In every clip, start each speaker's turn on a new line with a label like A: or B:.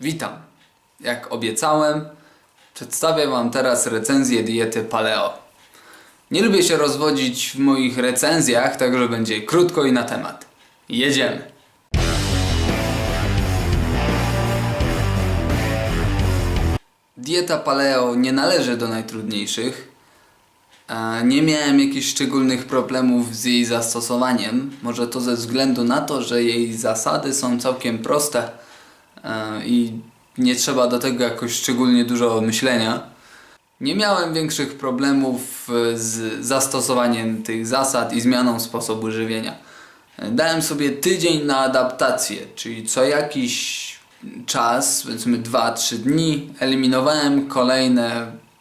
A: Witam. Jak obiecałem, przedstawię Wam teraz recenzję diety paleo. Nie lubię się rozwodzić w moich recenzjach, także będzie krótko i na temat. Jedziemy. Dieta paleo nie należy do najtrudniejszych. E, Nie miałem jakichś szczególnych problemów z jej zastosowaniem. Może to ze względu na to, że jej zasady są całkiem proste i nie trzeba do tego jakoś szczególnie dużo myślenia. Nie miałem większych problemów e, z zastosowaniem tych zasad i zmianą sposobu żywienia. E, Dałem sobie tydzień na adaptację, czyli co jakiś czas, powiedzmy 2-3 dni, eliminowałem kolejny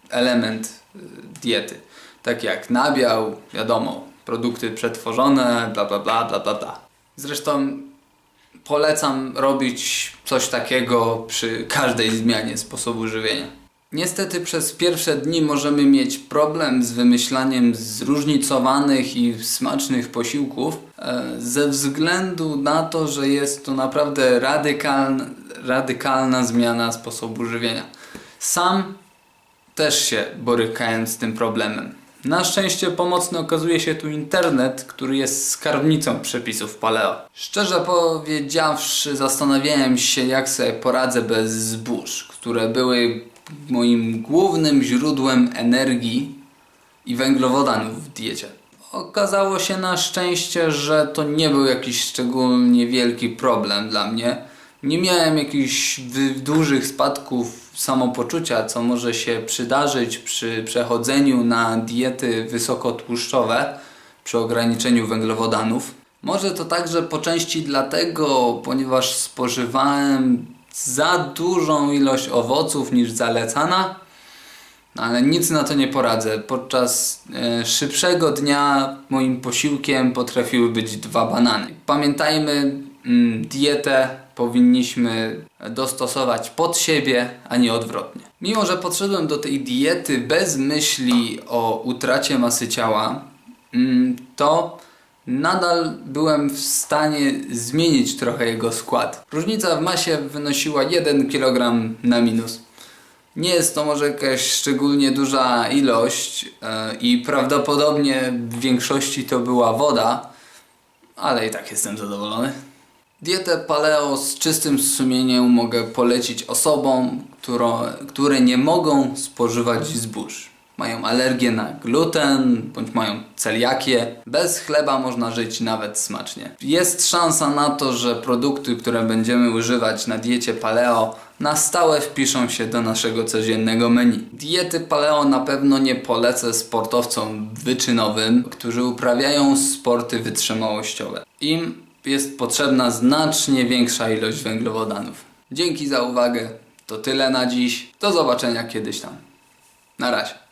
A: element e, diety. Tak jak nabiał, wiadomo, produkty przetworzone, bla bla bla bla bla bla. Zresztą polecam robić coś takiego przy każdej zmianie sposobu żywienia. Niestety przez pierwsze dni możemy mieć problem z wymyślaniem zróżnicowanych i smacznych posiłków e, ze względu na to, że jest to naprawdę radykalna, radykalna zmiana sposobu żywienia. Sam też się borykałem z tym problemem. Na szczęście pomocny okazuje się tu internet, który jest skarbnicą przepisów paleo. Szczerze powiedziawszy, zastanawiałem się, jak sobie poradzę bez zbóż, które były moim głównym źródłem energii i węglowodanów w diecie. Okazało się na szczęście, że to nie był jakiś szczególnie wielki problem dla mnie. Nie miałem jakichś dużych spadków samopoczucia, co może się przydarzyć przy przechodzeniu na diety wysokotłuszczowe, przy ograniczeniu węglowodanów. Może to także po części dlatego, ponieważ spożywałem za dużą ilość owoców niż zalecana, no, ale nic na to nie poradzę. Podczas e, szybszego dnia moim posiłkiem potrafiły być dwa banany. Pamiętajmy, mm, dietę powinniśmy dostosować pod siebie, a nie odwrotnie. Mimo, że podszedłem do tej diety bez myśli o utracie masy ciała, mm, to nadal byłem w stanie zmienić trochę jego skład. Różnica w masie wynosiła 1 kg na minus. Nie jest to może jakaś szczególnie duża ilość e, i prawdopodobnie w większości to była woda, ale i tak jestem zadowolony. Dietę paleo z czystym sumieniem mogę polecić osobom, które nie mogą spożywać zbóż. Mają alergię na gluten bądź mają celiakię. Bez chleba można żyć nawet smacznie. Jest szansa na to, że produkty, które będziemy używać na diecie paleo, na stałe wpiszą się do naszego codziennego menu. Diety paleo na pewno nie polecę sportowcom wyczynowym, którzy uprawiają sporty wytrzymałościowe. Im jest potrzebna znacznie większa ilość węglowodanów. Dzięki za uwagę. To tyle na dziś. Do zobaczenia kiedyś tam. Na razie.